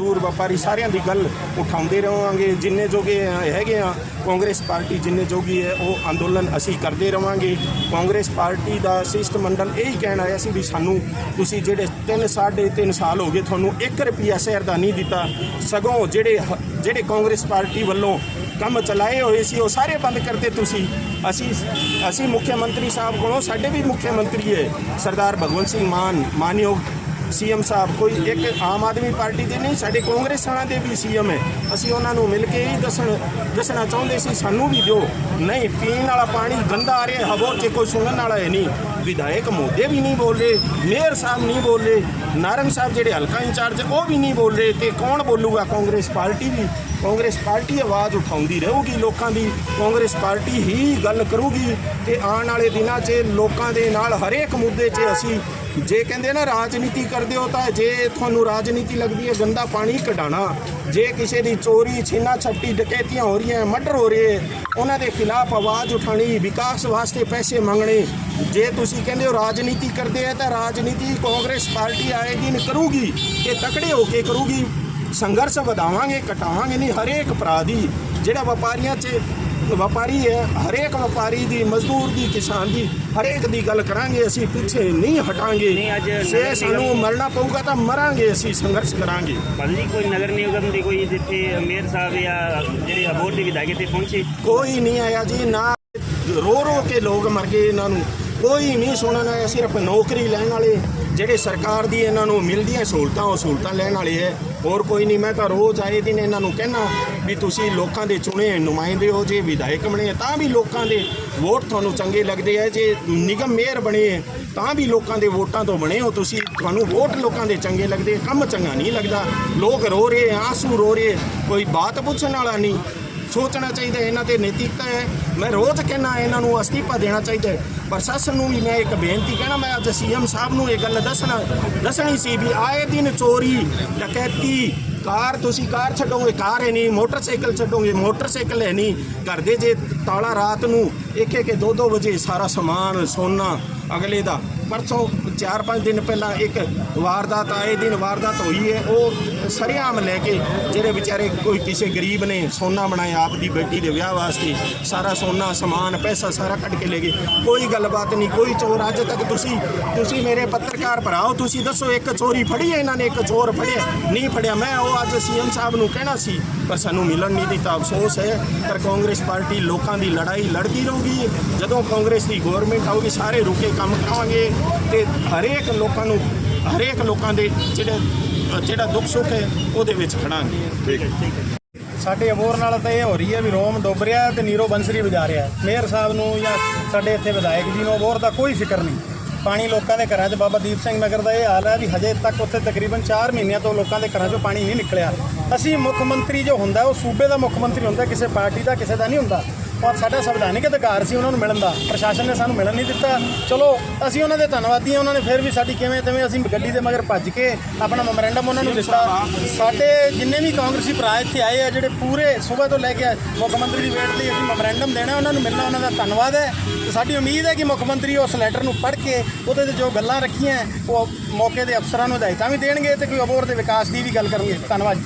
ਦੂਰ ਵਪਾਰੀ ਸਾਰਿਆਂ ਦੀ ਗੱਲ ਉਠਾਉਂਦੇ ਰਹਾਂਗੇ ਜਿੰਨੇ ਜੋਗੇ ਹੈਗੇ ਆ, ਕਾਂਗਰਸ ਪਾਰਟੀ ਜਿੰਨੇ ਜੋਗੀ ਹੈ, ਉਹ ਅੰਦੋਲਨ ਅਸੀਂ ਕਰਦੇ ਰਵਾਂਗੇ। ਕਾਂਗਰਸ ਪਾਰਟੀ ਦਾ ਸਿਸਟ ਮੰਡਲ ਇਹੀ ਕਹਿਣ ਆਇਆ ਸੀ ਵੀ ਸਾਨੂੰ ਤੁਸੀਂ ਜਿਹੜੇ 3 ਸਾਢੇ 3 ਸਾਲ ਹੋ ਗਏ ਤੁਹਾਨੂੰ 1 ਰੁਪਿਆ ਸ਼ਹਿਰ ਦਾ ਨਹੀਂ ਦਿੱਤਾ। ਸਗੋਂ ਜਿਹੜੇ ਹ- ਜਿਹੜੇ ਕਾਂਗਰਸ ਪਾਰਟੀ ਵੱਲੋਂ ਕੰਮ ਚਲਾਏ ਹੋਏ ਸੀ, ਉਹ ਸਾਰੇ ਬੰਦ ਕਰਤੇ ਤੁਸੀਂ। ਅਸੀਂ ਅਸੀਂ ਮੁੱਖ ਮੰਤਰੀ ਸਾਹਿਬ ਕੋਲੋਂ, ਸਾਡੇ ਵੀ ਮੁੱਖ ਮੰਤਰੀ ਹੈ, ਸਰਦਾਰ ਭਗਵੰਤ ਸਿੰਘ ਮਾਨ, ਮਾਨਯੋਗ ਸੀਐਮ ਸਾਹਿਬ, ਕੋਈ ਇੱਕ ਆਮ ਆਦਮੀ ਪਾਰਟੀ ਦੇ ਨਹੀਂ, ਸਾਡੇ ਕਾਂਗਰਸ ਵਾਲਿਆਂ ਦੇ ਵੀ ਸੀਐਮ ਹੈ। ਅਸੀਂ ਉਹਨਾਂ ਨੂੰ ਮਿਲ ਕੇ ਹੀ ਦੱਸਣ, ਦੱਸਣਾ ਚਾਹੁੰਦੇ ਸੀ, ਸਾਨੂੰ ਵੀ ਦਿਓ। ਨਹੀਂ, ਪੀਣ ਵਾਲਾ ਪਾਣੀ ਗੰਦਾ ਆ ਰਿਹਾ, ਹਵੋ 'ਚ ਕੋਈ ਸੁਣਨ ਵਾਲਾ ਹੈ ਨਹੀਂ। ਵਿਧਾਇਕ ਮੋਦੇ ਵੀ ਨਹੀਂ ਬੋਲ ਰਹੇ ਮੇਅਰ ਸਾਹਿਬ ਨਹੀਂ ਬੋਲ ਰਹੇ ਨਾਰੰਗ ਸਾਹਿਬ ਜਿਹੜੇ ਹਲਕਾ ਇੰਚਾਰਜ, ਉਹ ਵੀ ਨਹੀਂ ਬੋਲ ਰਹੇ ਤੇ ਕੌਣ ਬੋਲੂਗਾ ਕਾਂਗਰਸ ਪਾਰਟੀ ਵੀ? ਕਾਂਗਰਸ ਪਾਰਟੀ ਆਵਾਜ਼ ਉਠਾਉਂਦੀ ਰਹੂਗੀ ਲੋਕਾਂ ਦੀ, ਕਾਂਗਰਸ ਪਾਰਟੀ ਹੀ ਗੱਲ ਕਰੂਗੀ, ਤੇ ਆਉਣ ਵਾਲੇ ਦਿਨਾਂ 'ਚ ਲੋਕਾਂ ਦੇ ਨਾਲ ਹਰੇਕ ਮੁੱਦੇ 'ਚ ਅਸੀਂ ਜੇ ਕਹਿੰਦੇ ਨਾ ਰਾਜਨੀਤੀ ਕਰਦੇ ਹੋ ਤਾਂ ਜੇ ਤੁਹਾਨੂੰ ਰਾਜਨੀਤੀ ਲੱਗਦੀ ਹੈ, ਗੰਦਾ ਪਾਣੀ ਕਢਾਣਾ ਜੇ ਕਿਸੇ ਦੀ ਚੋਰੀ, ਛੀਨਾ ਛੱਟੀ ਡਕੈਤੀਆਂ ਹੋ ਰਹੀਆਂ, ਮਰਡਰ ਹੋ ਰਹੇ, ਉਹਨਾਂ ਦੇ ਖਿਲਾਫ ਆਵਾਜ਼ ਉਠਾਣੀ ਵਿਕਾਸ ਵਾਸਤੇ ਪੈਸੇ ਮੰਗਣੇ। ਜੇ ਤੁਸੀਂ ਕਹਿੰਦੇ ਹੋ ਰਾਜਨੀਤੀ ਕਰਦੇ ਆ, ਤਾਂ ਰਾਜਨੀਤੀ ਕਾਂਗਰਸ ਪਾਰਟੀ ਆਏ ਦਿਨ ਕਰੂਗੀ ਇਹ ਤਕੜੇ ਹੋ ਕੇ ਕਰੂਗੀ। ਸੰਘਰਸ਼ ਵਧਾਵਾਂਗੇ, ਘਟਾਵਾਂਗੇ ਨਹੀਂ, ਹਰੇਕ ਅਪਰਾਧੀ ਜਿਹੜਾ ਵਪਾਰੀਆਂ 'ਚ ਵਪਾਰੀ ਹੈ ਹਰੇਕ ਵਪਾਰੀ ਦੀ ਮਜ਼ਦੂਰ ਦੀ ਕਿਸਾਨ ਦੀ ਹਰੇਕ ਦੀ ਗੱਲ ਕਰਾਂਗੇ ਅਸੀਂ ਪਿੱਛੇ ਨਹੀਂ ਹਟਾਂਗੇ। ਜੇ ਸਾਨੂੰ ਮਰਨਾ ਪਊਗਾ ਤਾਂ ਮਰਾਂਗੇ ਅਸੀਂ ਸੰਘਰਸ਼ ਕਰਾਂਗੇ। ਨਹੀਂ ਕੋਈ ਨਗਰ ਨਿਗਮ ਦੇ ਕੋਈ ਜਿੱਥੇ ਮੇਅਰ ਸਾਹਿਬ ਜਾਂ ਜਿਹੜੇ ਅਬੋਰ ਦੇ ਵਿਧਾਇਕ ਇੱਥੇ ਪਹੁੰਚੇ? ਕੋਈ ਨਹੀਂ ਆਇਆ ਜੀ ਨਾ ਰੋ ਰੋ ਕੇ ਲੋਕ ਮਰ ਗਏ ਇਹਨਾਂ ਨੂੰ। ਕੋਈ ਨਹੀਂ ਸੁਣਨ ਆਇਆ ਸਿਰਫ ਨੌਕਰੀ ਲੈਣ ਵਾਲੇ। ਜਿਹੜੇ ਸਰਕਾਰ ਦੀ ਇਹਨਾਂ ਨੂੰ ਮਿਲਦੀਆਂ ਸਹੂਲਤਾਂ ਉਹ ਸਹੂਲਤਾਂ ਲੈਣ ਵਾਲੇ ਹੈ। ਹੋਰ ਕੋਈ ਨਹੀਂ ਮੈਂ ਤਾਂ ਰੋਜ਼ ਆਏ ਦਿਨ ਇਹਨਾਂ ਨੂੰ ਕਹਿਣਾ ਵੀ ਤੁਸੀਂ ਲੋਕਾਂ ਦੇ ਚੁਣੇ ਨੁਮਾਇੰਦੇ ਹੋ ਜੇ ਵਿਧਾਇਕ ਬਣੇ ਤਾਂ ਵੀ ਲੋਕਾਂ ਦੇ ਵੋਟ ਤੁਹਾਨੂੰ ਚੰਗੇ ਲੱਗਦੇ ਆ। ਜੇ ਨਿਗਮ ਮੇਅਰ ਬਣੇ ਹੈ, ਤਾਂ ਵੀ ਲੋਕਾਂ ਦੇ ਵੋਟਾਂ ਤੋਂ ਬਣੇ ਹੋ ਤੁਸੀਂ। ਤੁਹਾਨੂੰ ਵੋਟ ਲੋਕਾਂ ਦੇ ਚੰਗੇ ਲੱਗਦੇ ਕੰਮ ਚੰਗਾ ਨਹੀਂ ਲੱਗਦਾ। ਲੋਕ ਰੋ ਰਹੇ ਆਂਸੂ ਰੋ ਰਹੇ ਕੋਈ ਬਾਤ ਪੁੱਛਣ ਵਾਲਾ ਨਹੀਂ। ਸੋਚਣਾ ਚਾਹੀਦਾ ਇਹਨਾਂ ਤੇ ਨੈਤਿਕਤਾ ਹੈ। ਮੈਂ ਰੋਜ਼ ਕਹਿਣਾ ਇਹਨਾਂ ਨੂੰ ਅਸਤੀਫਾ ਦੇਣਾ ਚਾਹੀਦਾ ਪ੍ਰਸ਼ਾਸਨ ਨੂੰ ਵੀ ਮੈਂ ਇੱਕ ਬੇਨਤੀ ਕਹਿਣਾ, ਮੈਂ ਅੱਜ ਸੀਐਮ ਸਾਹਿਬ ਨੂੰ ਇਹ ਗੱਲ ਦੱਸਣਾ, ਦੱਸਣੀ ਸੀ ਵੀ ਆਏ ਦਿਨ ਚੋਰੀ, ਡਕੈਤੀ, ਕਾਰ, ਤੁਸੀਂ ਕਾਰ ਛੱਡੋਗੇ, ਕਾਰ ਹੈ ਨਹੀਂ, ਮੋਟਰਸਾਈਕਲ ਛੱਡੋਗੇ, ਮੋਟਰਸਾਈਕਲ ਹੈ ਨਹੀਂ। ਕਰਦੇ ਜੇ ਤਾਲਾ ਰਾਤ ਨੂੰ ਇੱਕ ਇੱਕ ਦੋ ਦੋ ਵਜੇ ਸਾਰਾ ਸਮਾਨ, ਸੋਨਾ, ਅਗਲੇ ਦਾ। ਪਰਸੋਂ 4-5 ਦਿਨ ਪਹਿਲਾਂ ਇੱਕ ਵਾਰਦਾਤ, ਆਏ ਦਿਨ ਵਾਰਦਾਤ ਹੋਈ ਹੈ। ਉਹ ਸਰਿਆਮ ਲੈ ਕੇ ਜਿਹੜੇ ਵਿਚਾਰੇ ਕੋਈ ਕਿਸੇ ਗਰੀਬ ਨੇ ਸੋਨਾ ਬਣਾਇਆ, ਆਪ ਦੀ ਬੇਟੀ ਦੇ ਵਿਆਹ ਵਾਸਤੇ ਸਾਰਾ ਸੋਨਾ, ਸਮਾਨ, ਪੈਸਾ ਸਾਰਾ ਕੱਢ ਕੇ ਲੈ ਗਏ। ਕੋਈ ਗੱਲਬਾਤ ਨਹੀਂ, ਕੋਈ ਚੋਰ, ਅੱਜ ਤੱਕ ਤੁਸੀਂ ਤੁਸੀਂ ਮੇਰੇ ਪੱਤਰਕਾਰ ਭਰਾਓ ਤੁਸੀਂ ਦੱਸੋ ਇੱਕ ਚੋਰੀ ਫੜੀ ਹੈ? ਇਹਨਾਂ ਨੇ ਇੱਕ ਚੋਰ ਫੜਿਆ, ਨਹੀਂ ਫੜਿਆ। ਮੈਂ ਉਹ ਅੱਜ ਸੀਐਮ ਸਾਹਿਬ ਨੂੰ ਕਹਿਣਾ ਸੀ, ਪਰ ਸਾਨੂੰ ਮਿਲਣ ਨਹੀਂ ਦਿੱਤਾ। ਅਫਸੋਸ ਹੈ, ਪਰ ਕਾਂਗਰਸ ਪਾਰਟੀ ਲੋਕਾਂ ਦੀ ਲੜਾਈ ਲੜਦੀ ਰਹੂਗੀ ਜਦੋਂ ਕਾਂਗਰਸ ਦੀ ਗਵਰਨਮੈਂਟ ਆਊਗੀ ਸਾਰੇ ਰੁਕੇ ਕੰਮ ਕਰਾਂਗੇ ਤੇ ਹਰੇਕ ਲੋਕਾਂ ਨੂੰ ਹਰੇਕ ਲੋਕਾਂ ਦੇ ਜਿਹੜੇ ਜਿਹੜਾ ਦੁੱਖ ਸੁੱਖ ਹੈ ਉਹਦੇ ਵਿੱਚ ਖੜਾਂਗੇ। ਸਾਡੇ ਅਬੋਰ ਨਾਲ ਤਾਂ ਇਹ ਹੋ ਰਹੀ ਹੈ ਵੀ ਰੋਮ ਡੁੱਬ ਰਿਹਾ ਹੈ ਤੇ ਨੀਰੋ ਬੰਸਰੀ ਵਜਾ ਰਿਹਾ ਹੈ। ਮੇਅਰ ਸਾਹਿਬ ਨੂੰ ਜਾਂ ਸਾਡੇ ਇੱਥੇ ਵਿਧਾਇਕ ਜੀ ਨੂੰ ਅਬੋਰ ਦਾ ਕੋਈ ਫਿਕਰ ਨਹੀਂ। ਪਾਣੀ ਲੋਕਾਂ ਦੇ ਘਰਾਂ 'ਚ ਬਾਬਾ ਦੀਪ ਸਿੰਘ ਨਗਰ ਦਾ ਇਹ ਹਾਲ ਹੈ ਵੀ ਹਜੇ ਤੱਕ ਉੱਥੇ ਤਕਰੀਬਨ 4 ਮਹੀਨਿਆਂ ਤੋਂ ਲੋਕਾਂ ਦੇ ਘਰਾਂ 'ਚੋਂ ਪਾਣੀ ਨਹੀਂ ਨਿਕਲਿਆ। ਅਸੀਂ ਮੁੱਖ ਮੰਤਰੀ ਜੋ ਹੁੰਦਾ ਉਹ ਸੂਬੇ ਦਾ ਮੁੱਖ ਮੰਤਰੀ ਹੁੰਦਾ ਕਿਸੇ ਪਾਰਟੀ ਦਾ ਕਿਸੇ ਦਾ ਨਹੀਂ ਹੁੰਦਾ। ਔਰ ਸਾਡਾ ਸੰਵਿਧਾਨਿਕ ਅਧਿਕਾਰ ਸੀ ਉਹਨਾਂ ਨੂੰ ਮਿਲਣ ਦਾ। ਪ੍ਰਸ਼ਾਸਨ ਨੇ ਸਾਨੂੰ ਮਿਲਣ ਨਹੀਂ ਦਿੱਤਾ। ਚਲੋ, ਅਸੀਂ ਉਹਨਾਂ ਦੇ ਧੰਨਵਾਦੀ ਹਾਂ। ਉਹਨਾਂ ਨੇ ਫਿਰ ਵੀ ਸਾਡੀ ਕਿਵੇਂ ਤਵੇਂ ਅਸੀਂ ਗੱਡੀ ਦੇ ਮਗਰ ਭੱਜ ਕੇ ਆਪਣਾ ਮੈਮੋਰੈਂਡਮ ਉਹਨਾਂ ਨੂੰ ਦਿੱਤਾ। ਸਾਡੇ ਜਿੰਨੇ ਵੀ ਕਾਂਗਰਸੀ ਭਰਾ ਇੱਥੇ ਆਏ ਆ, ਜਿਹੜੇ ਪੂਰੇ ਸਵੇਰ ਤੋਂ ਲੈ ਕੇ ਮੁੱਖ ਮੰਤਰੀ ਦੀ ਵੇਟ ਲਈ ਅਸੀਂ ਮੈਮੋਰੈਂਡਮ ਦੇਣਾ, ਉਹਨਾਂ ਨੂੰ ਮਿਲਣਾ, ਉਹਨਾਂ ਦਾ ਧੰਨਵਾਦ ਹੈ। ਤੇ ਸਾਡੀ ਉਮੀਦ ਹੈ ਕਿ ਮੁੱਖ ਮੰਤਰੀ ਉਸ ਲੈਟਰ ਨੂੰ ਪੜ੍ਹ ਕੇ ਉਹਦੇ ਤੇ ਜੋ ਗੱਲਾਂ ਰੱਖੀਆਂ, ਉਹ ਮੌਕੇ ਦੇ ਅਫਸਰਾਂ ਨੂੰ ਹਦਾਇਤਾਂ ਵੀ ਦੇਣਗੇ ਤੇ ਕੋਈ ਅਬੋਰ ਦੇ ਵਿਕਾਸ ਦੀ ਵੀ ਗੱਲ ਕਰਨਗੇ। ਧੰਨਵਾਦ